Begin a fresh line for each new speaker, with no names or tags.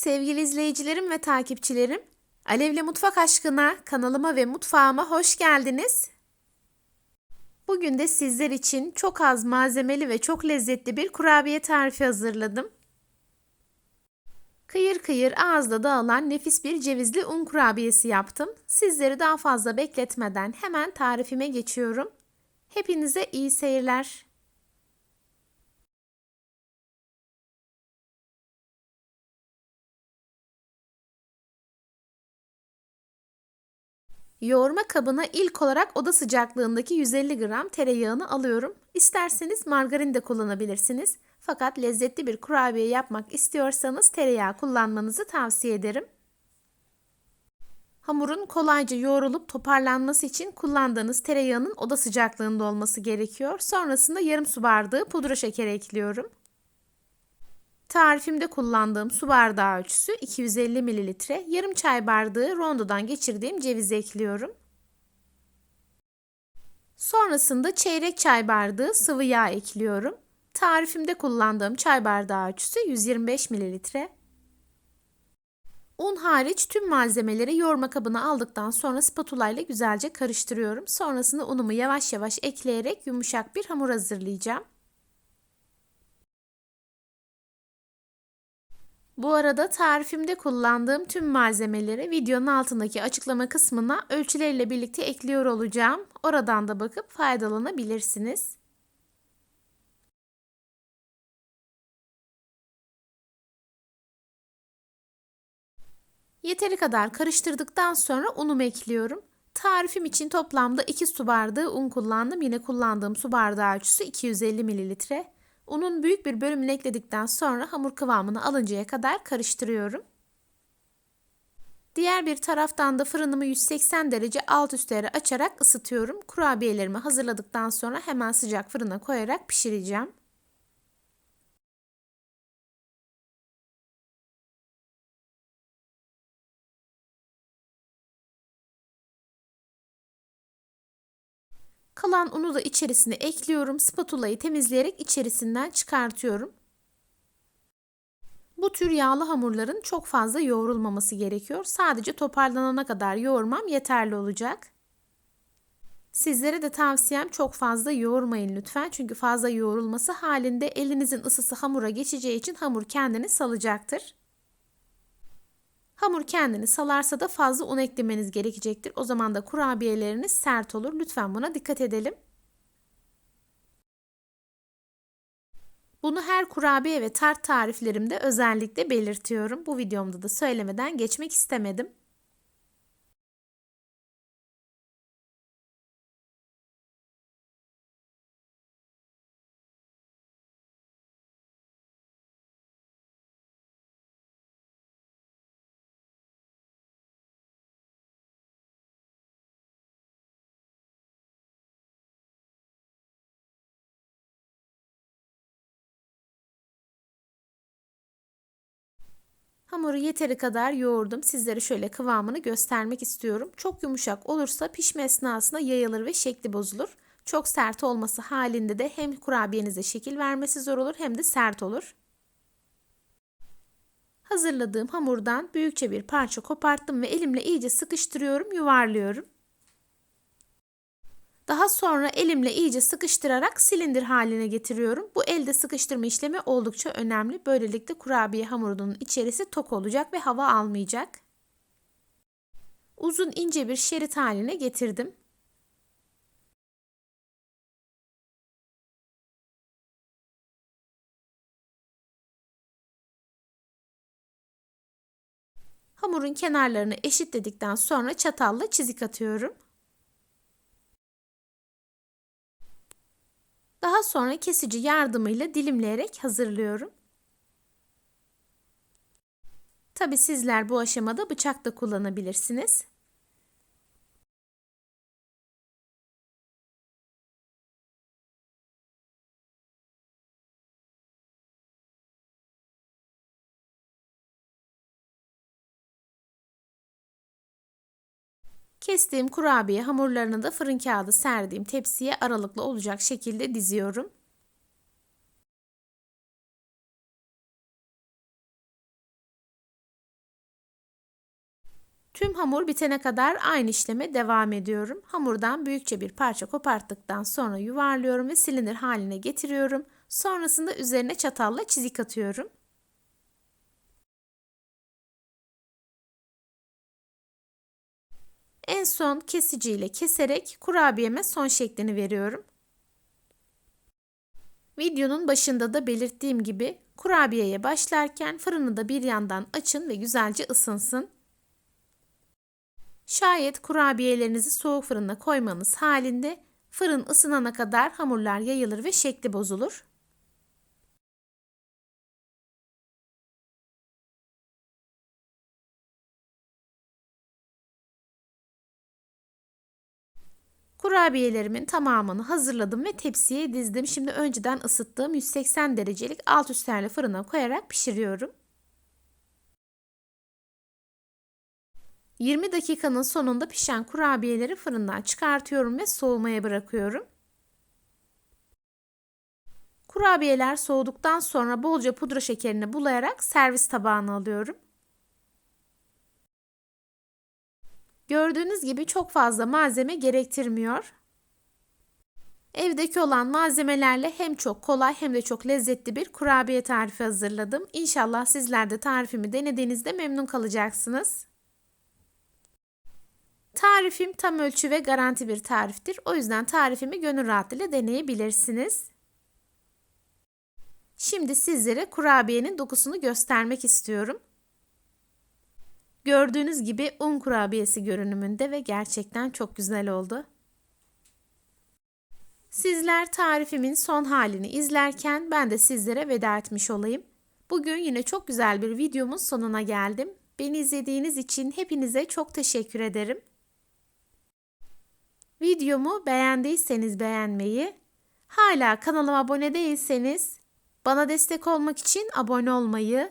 Sevgili izleyicilerim ve takipçilerim, Alevle Mutfak Aşkına kanalıma ve mutfağıma hoş geldiniz. Bugün de sizler için çok az malzemeli ve çok lezzetli bir kurabiye tarifi hazırladım. Kıyır kıyır ağızda dağılan nefis bir cevizli un kurabiyesi yaptım. Sizleri daha fazla bekletmeden hemen tarifime geçiyorum. Hepinize iyi seyirler. Yoğurma kabına ilk olarak oda sıcaklığındaki 150 gram tereyağını alıyorum. İsterseniz margarin de kullanabilirsiniz. Fakat lezzetli bir kurabiye yapmak istiyorsanız tereyağı kullanmanızı tavsiye ederim. Hamurun kolayca yoğrulup toparlanması için kullandığınız tereyağının oda sıcaklığında olması gerekiyor. Sonrasında yarım su bardağı pudra şekeri ekliyorum. Tarifimde kullandığım su bardağı ölçüsü 250 ml. Yarım çay bardağı rondodan geçirdiğim cevizi ekliyorum. Sonrasında çeyrek çay bardağı sıvı yağ ekliyorum. Tarifimde kullandığım çay bardağı ölçüsü 125 ml. Un hariç tüm malzemeleri yoğurma kabına aldıktan sonra spatula ile güzelce karıştırıyorum. Sonrasında unumu yavaş yavaş ekleyerek yumuşak bir hamur hazırlayacağım. Bu arada tarifimde kullandığım tüm malzemeleri videonun altındaki açıklama kısmına ölçüleriyle birlikte ekliyor olacağım. Oradan da bakıp faydalanabilirsiniz. Yeteri kadar karıştırdıktan sonra unumu ekliyorum. Tarifim için toplamda 2 su bardağı un kullandım. Yine kullandığım su bardağı ölçüsü 250 mililitre. Unun büyük bir bölümünü ekledikten sonra hamur kıvamını alıncaya kadar karıştırıyorum. Diğer bir taraftan da fırınımı 180 derece alt üst ayarı açarak ısıtıyorum. Kurabiyelerimi hazırladıktan sonra hemen sıcak fırına koyarak pişireceğim. Kalan unu da içerisine ekliyorum. Spatulayı temizleyerek içerisinden çıkartıyorum. Bu tür yağlı hamurların çok fazla yoğrulmaması gerekiyor. Sadece toparlanana kadar yoğurmam yeterli olacak. Sizlere de tavsiyem çok fazla yoğurmayın lütfen. Çünkü fazla yoğrulması halinde elinizin ısısı hamura geçeceği için hamur kendini salacaktır. Hamur kendini salarsa da fazla un eklemeniz gerekecektir. O zaman da kurabiyeleriniz sert olur. Lütfen buna dikkat edelim. Bunu her kurabiye ve tart tariflerimde özellikle belirtiyorum. Bu videomda da söylemeden geçmek istemedim. Hamuru yeteri kadar yoğurdum. Sizlere şöyle kıvamını göstermek istiyorum. Çok yumuşak olursa pişme esnasında yayılır ve şekli bozulur. Çok sert olması halinde de hem kurabiyenize şekil vermesi zor olur hem de sert olur. Hazırladığım hamurdan büyükçe bir parça koparttım ve elimle iyice sıkıştırıyorum, yuvarlıyorum. Daha sonra elimle iyice sıkıştırarak silindir haline getiriyorum. Bu elde sıkıştırma işlemi oldukça önemli. Böylelikle kurabiye hamurunun içerisi tok olacak ve hava almayacak. Uzun ince bir şerit haline getirdim. Hamurun kenarlarını eşitledikten sonra çatalla çizik atıyorum. Daha sonra kesici yardımıyla dilimleyerek hazırlıyorum. Tabi sizler bu aşamada bıçak da kullanabilirsiniz. Kestiğim kurabiye hamurlarını da fırın kağıdı serdiğim tepsiye aralıklı olacak şekilde diziyorum. Tüm hamur bitene kadar aynı işleme devam ediyorum. Hamurdan büyükçe bir parça koparttıktan sonra yuvarlıyorum ve silindir haline getiriyorum. Sonrasında üzerine çatalla çizik atıyorum. En son kesiciyle keserek kurabiyeme son şeklini veriyorum. Videonun başında da belirttiğim gibi kurabiyeye başlarken fırını da bir yandan açın ve güzelce ısınsın. Şayet kurabiyelerinizi soğuk fırına koymanız halinde fırın ısınana kadar hamurlar yayılır ve şekli bozulur. Kurabiyelerimin tamamını hazırladım ve tepsiye dizdim. Şimdi önceden ısıttığım 180 derecelik alt üstlerle fırına koyarak pişiriyorum. 20 dakikanın sonunda pişen kurabiyeleri fırından çıkartıyorum ve soğumaya bırakıyorum. Kurabiyeler soğuduktan sonra bolca pudra şekerini bulayarak servis tabağına alıyorum. Gördüğünüz gibi çok fazla malzeme gerektirmiyor. Evdeki olan malzemelerle hem çok kolay hem de çok lezzetli bir kurabiye tarifi hazırladım. İnşallah sizler de tarifimi denediğinizde memnun kalacaksınız. Tarifim tam ölçü ve garanti bir tariftir. O yüzden tarifimi gönül rahatlığıyla deneyebilirsiniz. Şimdi sizlere kurabiyenin dokusunu göstermek istiyorum. Gördüğünüz gibi un kurabiyesi görünümünde ve gerçekten çok güzel oldu. Sizler tarifimin son halini izlerken ben de sizlere veda etmiş olayım. Bugün yine çok güzel bir videomun sonuna geldim. Beni izlediğiniz için hepinize çok teşekkür ederim. Videomu beğendiyseniz beğenmeyi, hala kanalıma abone değilseniz bana destek olmak için abone olmayı